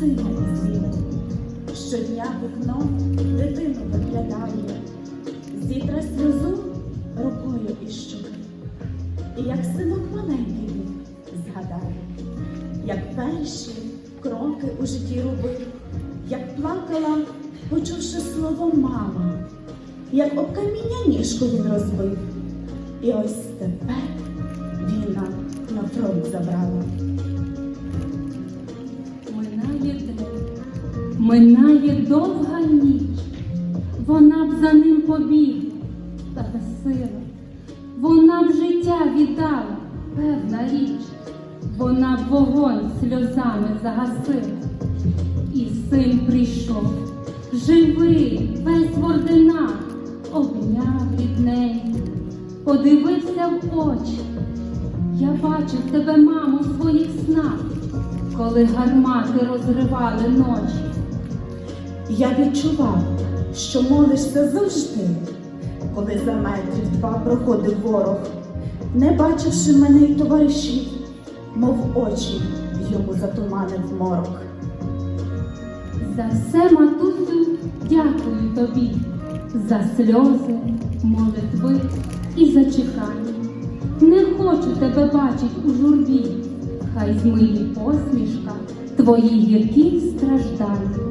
сином зміни. Щодня вікном дитину виглядає, зітре сльозу рукою і щуки. І як синок маленький згадає, як перші кроки у житті робив, як плакала, почувши слово мама, як об каміння ніжку він розбив. І ось тепер війна на фронт забрала. Минає довга ніч, вона б за ним побігла. Та безсила, вона б життя віддала, певна річ, вона б вогонь сльозами загасила. І син прийшов, живий, весь в орденах, обняв рідненько, подивився в очі. Я бачив тебе, мамо, в своїх снах, коли гармати розривали ночі. Я відчував, що молишся завжди, коли за метрів два проходив ворог, не бачивши мене й товаришів, мов очі йому затуманив морок. За все, матусю, дякую тобі, за сльози, молитви і за чекання. Не хочу тебе бачить у журбі, хай змиє посмішка твої гіркі страждання.